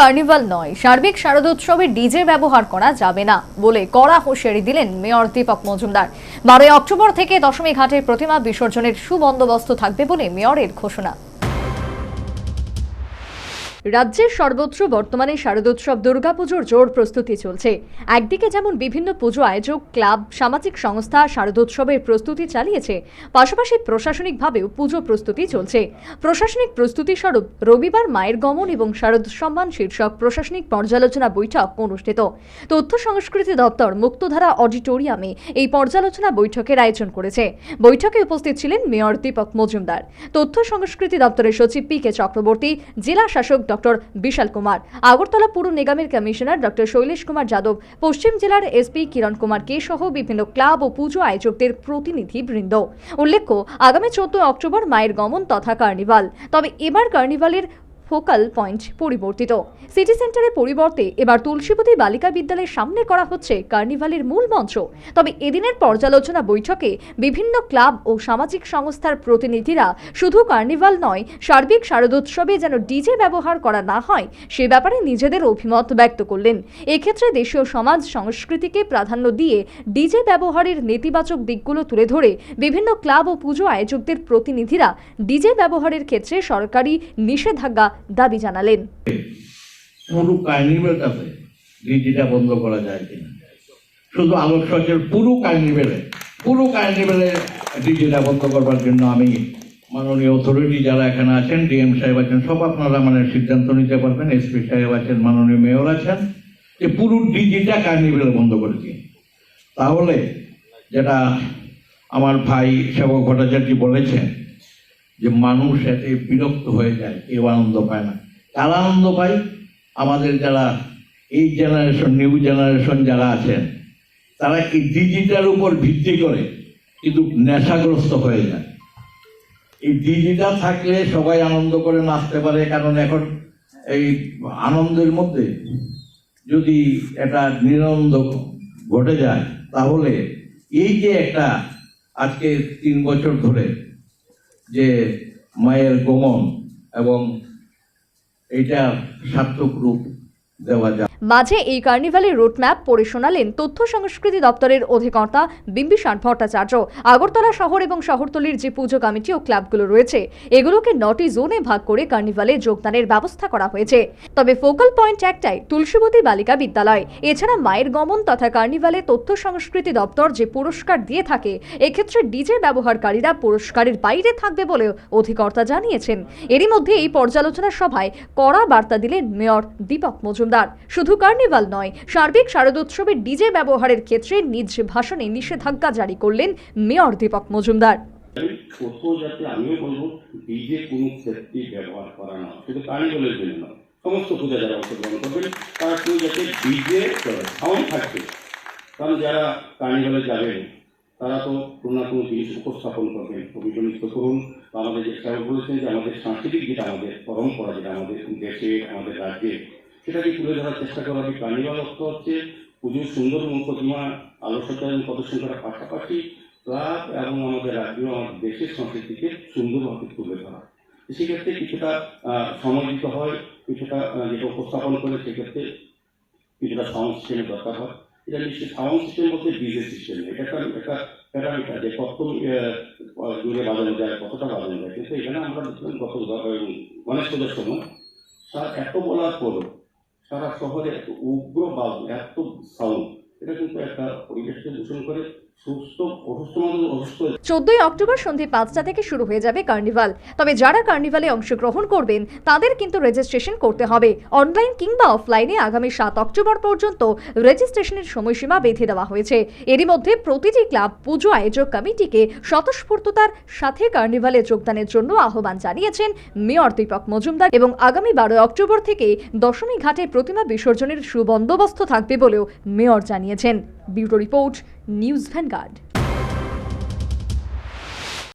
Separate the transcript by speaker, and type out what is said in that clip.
Speaker 1: Carnival নয়। সার্বিক শারদোৎসবে DJ ব্যবহার করা যাবে না বলে কড়া হুঁশিয়ারি দিলেন মেয়র দীপক মজুমদার। বারোই অক্টোবর থেকে দশমী ঘাটের প্রতিমা বিসর্জনের সুবন্দোবস্ত থাকবে বলে মেয়রের ঘোষণা। রাজ্যের সর্বত্র বর্তমানে শারদোৎসব, দুর্গাপুজোর জোর প্রস্তুতি চলছে। একদিকে যেমন বিভিন্ন পুজো আয়োজক, ক্লাব, সামাজিক সংস্থা শারদোৎসবের প্রস্তুতি চালিয়েছে, পাশাপাশি প্রশাসনিকভাবেও পুজো প্রস্তুতি চলছে। প্রশাসনিক প্রস্তুতি স্বরূপ রবিবার মায়ের গমন এবং শারদ সম্মান শীর্ষক প্রশাসনিক পর্যালোচনা বৈঠক অনুষ্ঠিত। তথ্য সংস্কৃতি দপ্তর মুক্তধারা অডিটোরিয়ামে এই পর্যালোচনা বৈঠকের আয়োজন করেছে। বৈঠকে উপস্থিত ছিলেন মেয়র দীপক মজুমদার। তথ্য সংস্কৃতি দপ্তরের সচিব পি কে চক্রবর্তী, জেলা শাসক ডক্টর বিশাল কুমার। আগরতলা পুর নিগমের কমিশনার ডক্টর শৈলেশ কুমার যাদব, পশ্চিম জেলার এসপি কিরণ কুমার কে সহ বিভিন্ন ক্লাব ও পুজো আয়োজকদের প্রতিনিধি বৃন্দ উল্লেখ্য, আগামী চোদ্দ অক্টোবর মায়ের গমন তথা কার্নিভাল। তবে এবার কার্নিভালের ফোকাল পয়েন্ট পরিবর্তিত। সিটি সেন্টারের পরিবর্তে এবার তুলসীপতি বালিকা বিদ্যালয়ের সামনে করা হচ্ছে কার্নিভালের মূল মঞ্চ। তবে এদিনের পর্যালোচনা বৈঠকে বিভিন্ন ক্লাব ও সামাজিক সংস্থার প্রতিনিধিরা শুধু কার্নিভাল নয়, সার্বিক শারদোৎসবে যেন ডিজে ব্যবহার করা না হয়, সে ব্যাপারে নিজেদের অভিমত ব্যক্ত করলেন। এক্ষেত্রে দেশীয় সমাজ সংস্কৃতিকে প্রাধান্য দিয়ে ডিজে ব্যবহারের নেতিবাচক দিকগুলো তুলে ধরে বিভিন্ন ক্লাব ও পুজো আয়োজকদের প্রতিনিধিরা ডিজে ব্যবহারের ক্ষেত্রে সরকারি নিষেধাজ্ঞা দাবি জানালেন।
Speaker 2: পুরো ডিজিটা বন্ধ করা যায় কিনা? শুধু পুরো পুরো ডিজিটা বন্ধ করবার জন্য আমি মাননীয় অথরিটি যারা এখানে আছেন, ডিএম সাহেব আছেন, সব আপনারা মানে সিদ্ধান্ত নিতে পারবেন। এসপি সাহেব আছেন, মাননীয় মেয়র আছেন, যে পুরো ডিজিটা কার্নিভেলে বন্ধ করে দিন। তাহলে যেটা আমার ভাই সেবক ভট্টাচার্য বলেছেন যে মানুষ এতে বিরক্ত হয়ে যায়, কেউ আনন্দ পায় না। কারা আনন্দ পায় আমাদের যারা এই জেনারেশন নিউ জেনারেশন যারা আছেন, তারা এই ডিজিটাল উপর ভিত্তি করে কিন্তু নেশাগ্রস্ত হয়ে যায়। এই ডিজিটাল থাকলে সবাই আনন্দ করে নাচতে পারে, কারণ এখন এই আনন্দের মধ্যে যদি এটা নিরন্দ ঘটে যায়, তাহলে এই যে একটা আজকে তিন বছর ধরে যে মায়ের গমন এবং এটা সার্থক রূপ দেওয়া যায়।
Speaker 1: মাঝে এই কার্নিভালের রুটম্যাপ পড়ে শোনালেন তথ্য সংস্কৃতি দপ্তরের অধিকর্তা বিম্বিসার ভট্টাচার্য। আগরতলা শহর এবং শহরতলির যে পুজো কমিটি ও ক্লাবগুলো রয়েছে, এগুলোকে নটি জোনে ভাগ করে কার্নিভালে যোগদানের ব্যবস্থা করা হয়েছে। তবে ফোকাল পয়েন্ট একটাই, তুলসীবতী বালিকা বিদ্যালয়। এছাড়া মায়ের গমন তথা কার্নিভালে তথ্য সংস্কৃতি দপ্তর যে পুরস্কার দিয়ে থাকে, এক্ষেত্রে ডিজে ব্যবহারকারীরা পুরস্কারের বাইরে থাকবে বলেও অধিকর্তা জানিয়েছেন। এরই মধ্যে এই পর্যালোচনা সভায় কড়া বার্তা দিলেন মেয়র দীপক মজুমদার। শুধু কার্নিভাল নয়, সার্বিক শারদোৎসবে ডিজে ব্যবহারের ক্ষেত্রে নিজ ভাষণে নিষেধাজ্ঞা জারি করলেন মেয়র দীপক মজুমদার।
Speaker 3: শুধু তারা তো কোনো না কোনো জিনিস উপস্থাপন করবেন। কবিতা নৃত্য করুন আমাদের যে বলেছেন যে আমাদের সাংস্কৃতিক যেটা আমাদের পরম্পরা, যেটা আমাদের দেশে, আমাদের রাজ্যে সেটাকে তুলে ধরার চেষ্টা করা হবে কার্নিভাল অর্থ হচ্ছে পুজোর সুন্দর মুখপ্রতিমা আলোচনা এবং প্রদর্শন করার পাশাপাশি ক্লাব এবং আমাদের রাজ্য, আমাদের দেশের সংস্কৃতিকে সুন্দরভাবে তুলে ধরা। সেক্ষেত্রে কিছুটা সময় দিতে হয়, কিছুটা যেটা উপস্থাপন করে সেক্ষেত্রে কিছুটা সাউন্ড সিস্টেমের দরকার হয়। এটা নিশ্চয়ই সাউন্ড সিস্টেম বলতে ডিজে সিস্টেম এটা একটা একটা প্যারামিটার যে কত দূরে বাজানো যায়, কতটা বাজানো যায়। কিন্তু এখানে আমরা গত গণেশ পুজোর সময় সারা এত বলার পরও সারা শহরে এত উগ্র বাজ এত সাউন্ড।
Speaker 1: চোদ্দই অক্টোবর সন্ধে পাঁচটা থেকে শুরু হয়ে যাবে কার্নিভাল। তবে যারা কার্নিভালে অংশগ্রহণ করবেন, তাদের কিন্তু রেজিস্ট্রেশন করতে হবে। অনলাইন কিংবা অফলাইনে আগামী সাত অক্টোবর পর্যন্ত রেজিস্ট্রেশনের সময়সীমা বেঁধে দেওয়া হয়েছে। এরই মধ্যে প্রতিটি ক্লাব, পুজো আয়োজক কমিটিকে স্বতঃস্ফূর্ততার সাথে কার্নিভালে যোগদানের জন্য আহ্বান জানিয়েছেন মেয়র দীপক মজুমদার এবং আগামী বারোই অক্টোবর থেকে দশমী ঘাটে প্রতিমা বিসর্জনের সুবন্দোবস্ত থাকবে বলেও মেয়র জানিয়েছেন ব্যুরো রিপোর্ট নিউজ ভ্যানগার্ড।